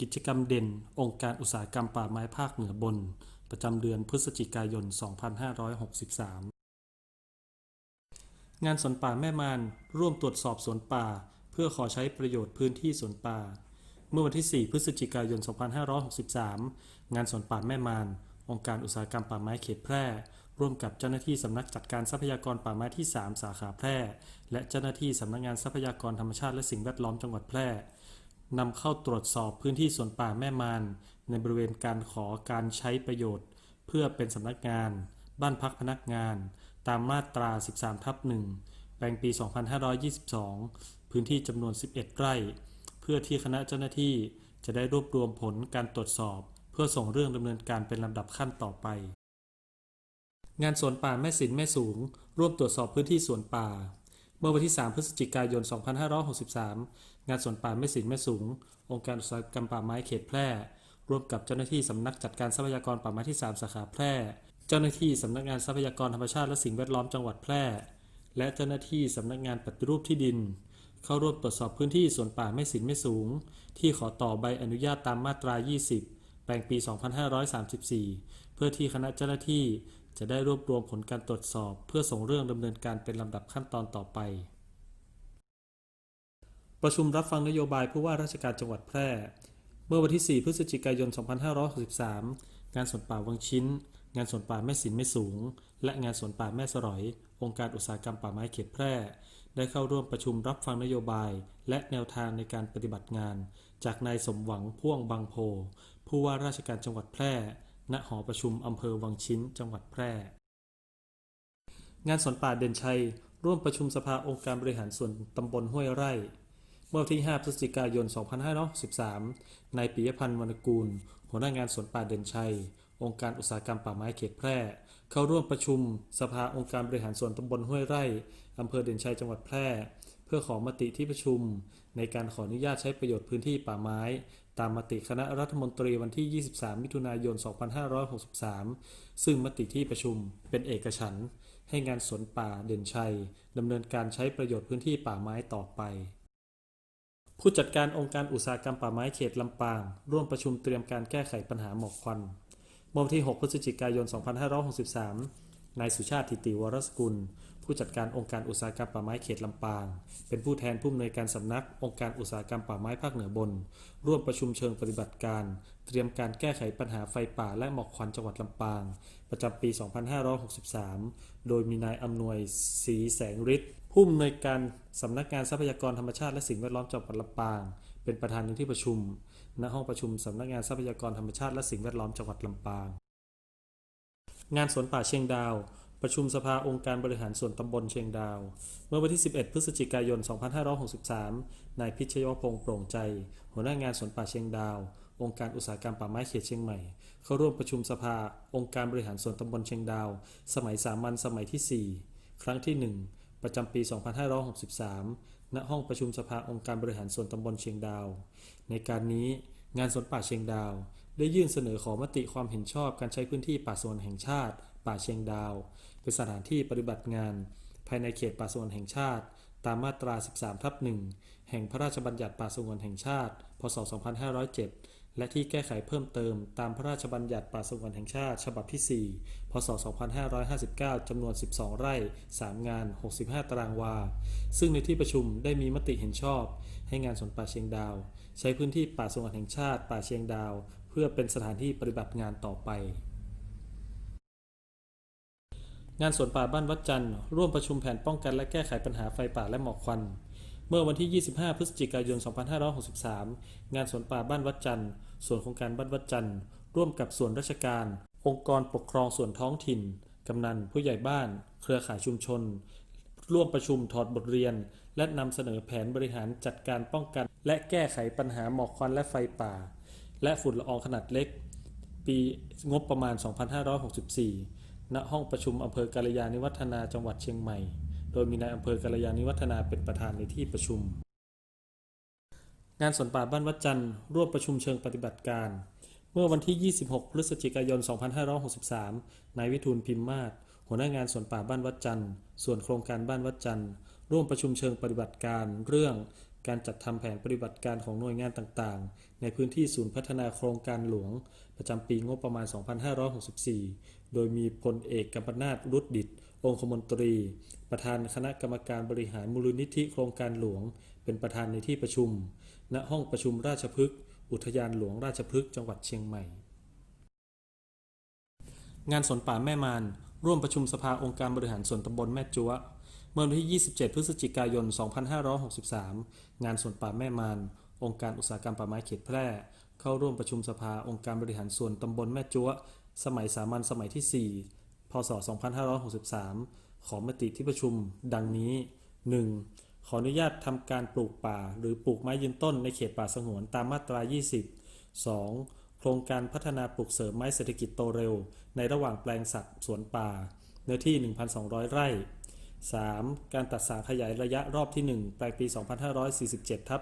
กิจกรรมเด่น องค์การอุตสาหกรรมป่าไม้ภาคเหนือบน ประจำเดือนพฤศจิกายน 2563 งานสวนป่าแม่มานร่วมตรวจสอบสวนป่า เพื่อขอใช้ประโยชน์พื้นที่สวนป่า เมื่อวันที่ 4 พฤศจิกายน 2563 งานสวนป่าแม่มานองค์การอุตสาหกรรมป่าไม้เขตแพร่ ร่วมกับเจ้าหน้าที่สำนักจัดการทรัพยากรป่าไม้ที่ 3 สาขาแพร่ และเจ้าหน้าที่สำนักงานทรัพยากรธรรมชาติและสิ่งแวดล้อมจังหวัดแพร่ นำเข้าตรวจสอบพื้นที่สวนป่าแม่มานในบริเวณการขอการใช้ประโยชน์ เพื่อเป็นสำนักงาน บ้านพักพนักงาน ตามมาตรา 13 ทับ 1 แปลงปี 2522 พื้นที่จำนวน 11 ไร่ เพื่อที่คณะเจ้าหน้าที่จะได้รวบรวมผลการตรวจสอบ เพื่อส่งเรื่องดำเนินการเป็นลำดับขั้นต่อไป งานสวนป่าแม่สินแม่สูง ร่วมตรวจสอบพื้นที่สวนป่า เมื่อวันที่ 3 พฤศจิกายน 2563 งานสวนป่าแม่สินแม่สูง องค์การอุตสาหกรรมป่าไม้เขตแพร่ ร่วมกับเจ้าหน้าที่สำนักจัดการทรัพยากรป่าไม้ที่ 3 สาขาแพร่ เจ้าหน้าที่สำนักงานทรัพยากรธรรมชาติและสิ่งแวดล้อมจังหวัดแพร่ และเจ้าหน้าที่สำนักงานปฏิรูปที่ดิน เข้าร่วมตรวจสอบพื้นที่สวนป่าแม่สินแม่สูง ที่ขอต่อใบอนุญาตตามมาตรา 20 แปลงปี 2534 เพื่อที่คณะเจ้าหน้าที่จะได้รวบรวมผลการตรวจสอบ เพื่อส่งเรื่องดำเนินการเป็นลำดับขั้นตอนต่อไป ประชุมรับฟังนโยบายผู้ว่าราชการจังหวัดแพร่ เมื่อวันที่ 4 พฤศจิกายน 2563 งานสวนป่าวังชิ้น งานสวนป่าแม่สินแม่สูง และงานสวนป่าแม่สรอย องค์การอุตสาหกรรมป่าไม้เขตแพร่ ได้เข้าร่วมประชุมรับฟังนโยบาย และแนวทางในการปฏิบัติงาน จากนายสมหวังพ่วงบางโพ ผู้ว่าราชการจังหวัดแพร่ ณ หอประชุมอำเภอวังชิ้น จังหวัดแพร่ งานสวนป่าเด่นชัย ร่วมประชุมสภาองค์การบริหารส่วนตำบลห้วยไร่ เมื่อวันที่ 5 พฤศจิกายน 2563นายปิยพันธ์วรรณกูล หัวหน้างานสวนป่าเด่นชัย องค์การอุตสาหกรรมป่าไม้เขตแพร่ เข้าร่วมประชุม สภาองค์การบริหารส่วนตำบลห้วยไร่ อำเภอเด่นชัยจังหวัดแพร่ เพื่อขอมติที่ประชุม ในการขออนุญาตใช้ประโยชน์พื้นที่ป่าไม้ ตามมติคณะรัฐมนตรีวันที่ 23 มิถุนายน 2563 ซึ่งมติที่ประชุมเป็นเอกฉันท์ให้งานสวนป่าเด่นชัยดำเนินการใช้ประโยชน์พื้นที่ป่าไม้ต่อไป ผู้จัดการองค์การอุตสาหกรรมป่าไม้เขตลำปาง ร่วมประชุมเตรียมการแก้ไขปัญหาหมอกควันเมื่อวันที่ 6 พฤศจิกายน 2563 นายสุชาติทิติวรสกุล ผู้จัดการองค์การอุตสาหกรรมป่าไม้เขตลำปาง เป็นผู้แทนผู้อำนวยการสำนักองค์การอุตสาหกรรมป่าไม้ภาคเหนือบน ร่วมประชุมเชิงปฏิบัติการ เตรียมการแก้ไขปัญหาไฟป่าและหมอกควันจังหวัดลำปาง ประจำปี 2563 โดยมีนายอำนวยศรีแสงฤทธิ์ ผู้อำนวยการสำนักงานทรัพยากรธรรมชาติและสิ่งแวดล้อมจังหวัดลำปาง เป็นประธานในที่ประชุม ณ ห้องประชุมสำนักงานทรัพยากรธรรมชาติและสิ่งแวดล้อมจังหวัดลำปาง งานสวนป่าเชียงดาว ประชุมสภาองค์การบริหารส่วนตำบลเชียงดาว เมื่อวันที่ 11 พฤศจิกายน 2563 นายพิชยพงษ์โปร่งใจ หัวหน้างานสวนป่าเชียงดาว องค์การอุตสาหกรรมป่าไม้เขตเชียงใหม่ เข้าร่วมประชุมสภาองค์การบริหารส่วนตำบลเชียงดาว สมัยสามัญสมัยที่ 4 ครั้งที่ 1 ประจำปี 2563 ณ ห้องประชุมสภาองค์การบริหารส่วนตำบลเชียงดาว ในการนี้งานสวนป่าเชียงดาว ได้ยื่นเสนอขอมติความเห็นชอบการใช้พื้นที่ป่าสวนแห่งชาติ ป่าเชียงดาว เป็นสถานที่ปฏิบัติงาน ภายในเขตป่าสวนแห่งชาติ ตามมาตรา 13 ทับ 1 แห่งพระราชบัญญัติป่าสงวนแห่งชาติ พศ 2507 และที่แก้ไขเพิ่มเติมตามพระราชบัญญัติป่าสงวนแห่งชาติ ฉบับที่ 4 พศ 2559 จำนวน 12 ไร่ 3 งาน 65 ตารางวา ซึ่งในที่ประชุมได้มีมติเห็นชอบ ให้งานสวนป่าเชียงดาว ใช้พื้นที่ป่าสงวนแห่งชาติ ป่าเชียงดาว เพื่อเป็นสถานที่ปฏิบัติงานต่อไปงานสวนป่าบ้านวัดจันทร์ร่วมประชุมแผนป้องกันและแก้ไขปัญหาไฟป่าและหมอกควัน เมื่อวันที่ 25 พฤศจิกายน 2563 งานสวนป่าบ้านวัดจันทร์ ส่วนโครงการบ้านวัดจันทร์ร่วมกับส่วนราชการ องค์กรปกครองส่วนท้องถิ่น กำนันผู้ใหญ่บ้าน เครือข่ายชุมชน ร่วมประชุมถอดบทเรียน และนำเสนอแผนบริหารจัดการป้องกัน และแก้ไขปัญหาหมอกควันและไฟป่า และฝุ่นละอองขนาดเล็ก ปีงบประมาณ 2564 ณ ห้องประชุมอำเภอกาลยานิวัฒนาจังหวัดเชียงใหม่ โดยมีนายอำเภอกาลยานิวัฒนาเป็นประธานในที่ประชุม งานสวนป่าบ้านวัดจันทร์ร่วมประชุมเชิงปฏิบัติการ เมื่อวันที่ 26 พฤศจิกายน 2563 นายวิทูลพิมมาศหัวหน้างานสวนป่าบ้านวัดจันทร์ส่วนโครงการบ้านวัดจันทร์ร่วมประชุมเชิงปฏิบัติการ เรื่อง การจัดทำแผนปฏิบัติการของหน่วยงานต่างๆ ในพื้นที่ศูนย์พัฒนาโครงการหลวง ประจำปีงบประมาณ 2564 โดยมีพลเอกกัมปนาตรุดดิต องคมนตรี ประธานคณะกรรมการบริหารมูลนิธิโครงการหลวง เป็นประธานในที่ประชุม ณ ห้องประชุมราชพฤกษ์ อุทยานหลวงราชพฤกษ์ จังหวัดเชียงใหม่ งานสนป่าแม่มาน ร่วมประชุมสภาองค์การบริหารส่วนตำบลแม่จัว เมื่อวันที่ 27 พฤศจิกายน 2563 งานสวนป่าแม่มาน องค์การอุตสาหกรรมป่าไม้เขตแพร่ เข้าร่วมประชุมสภาองค์การบริหารส่วนตำบลแม่จัวสมัยสามัญสมัยที่ 4 พศ 2563 ขอมติที่ประชุมดังนี้ 1. ขออนุญาตทำการปลูกป่า หรือปลูกไม้ยืนต้นในเขตป่าสงวนตามมาตรา 20 2. โครงการพัฒนาปลูกเสริมไม้เศรษฐกิจโตเร็ว ในระหว่างแปลงสัตว์สวนป่า เนื้อที่ 1,200 ไร่ 3. การตัดสางขยายระยะรอบที่ 1 แปลงปี 2547ทับ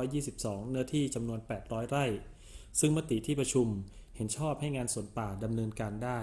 2522 เนื้อที่จำนวน 800 ไร่ ซึ่งมติที่ประชุมเห็นชอบให้งานสวนป่าดำเนินการได้